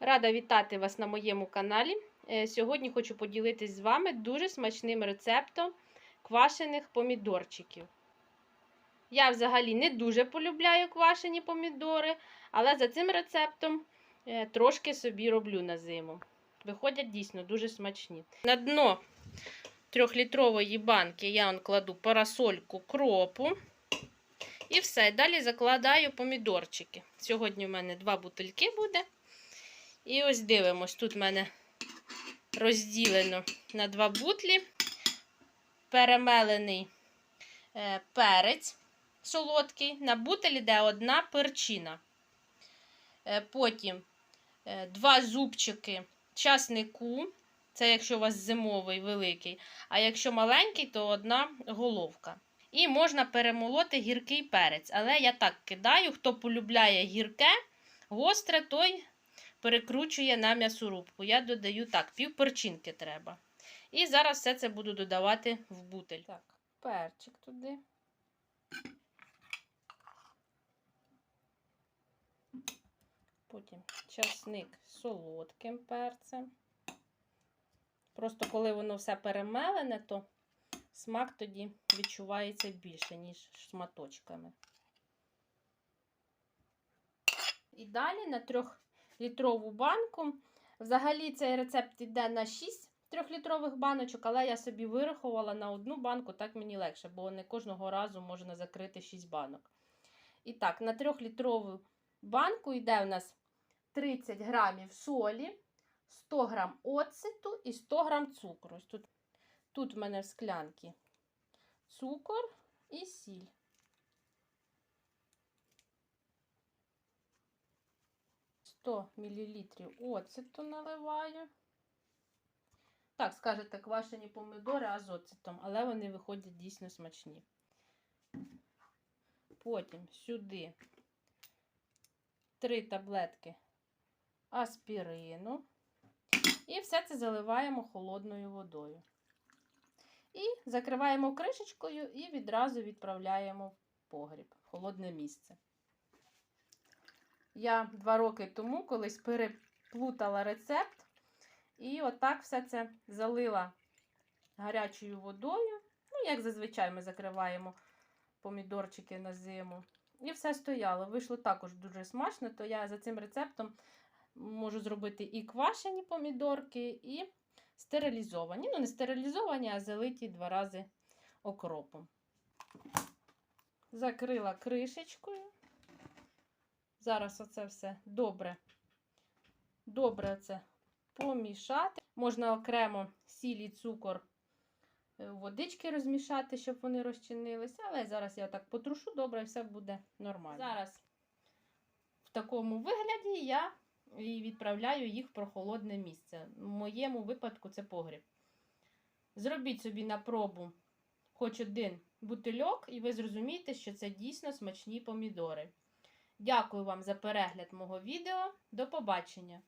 Рада вітати вас на моєму каналі. Е, Сьогодні хочу поділитись з вами дуже смачним рецептом квашених помідорчиків. Я взагалі не дуже полюбляю квашені помідори, але за цим рецептом е, трошки собі роблю на зиму. Виходять дійсно дуже смачні. На дно трьохлітрової банки я кладу парасольку кропу. І все. Далі закладаю помідорчики. Сьогодні в мене два бутильки буде. І ось дивимось, тут в мене розділено на два бутлі, перемелений е, перець солодкий. На бутель йде одна перчина. Е, потім е, два зубчики часнику. Це якщо у вас зимовий великий. А якщо маленький, то одна головка. І можна перемолоти гіркий перець. Але я так кидаю, хто полюбляє гірке, гостре, той перекручує на м'ясорубку. Я додаю так, пів перчинки треба. І зараз все це буду додавати в бутель. Так, перчик туди. Потім часник солодким перцем. Просто коли воно все перемелене, то смак тоді відчувається більше, ніж шматочками. І далі на 3-літрову банку. Взагалі цей рецепт йде на 6 трьохлітрових баночок, але я собі вирахувала на одну банку, так мені легше, бо не кожного разу можна закрити 6 банок. І так, на 3-літрову банку йде у нас 30 грамів солі, 100 грам оцету і 100 грам цукру. Тут, тут в мене в склянці цукор і сіль. Сто мілілітрів оцету наливаю. Так, скажете, квашені помидори, а з оцетом, але вони виходять дійсно смачні. Потім сюди три таблетки аспірину. І все це заливаємо холодною водою. І закриваємо кришечкою і відразу відправляємо в погріб, в холодне місце. Я два роки тому колись переплутала рецепт. І отак все це залила гарячою водою. Ну, як зазвичай ми закриваємо помідорчики на зиму. І все стояло. Вийшло також дуже смачно, то я за цим рецептом можу зробити і квашені помідорки, і стерилізовані. Ну, не стерилізовані, а залиті два рази окропом. Закрила кришечкою. Зараз оце все добре, добре це помішати. Можна окремо сіль і цукор е, водички розмішати, щоб вони розчинилися. Але зараз я так потрушу добре і все буде нормально. Зараз в такому вигляді я і відправляю їх в прохолодне місце. В моєму випадку це погріб. Зробіть собі на пробу хоч один бутильок, і ви зрозумієте, що це дійсно смачні помідори. Дякую вам за перегляд мого відео. До побачення!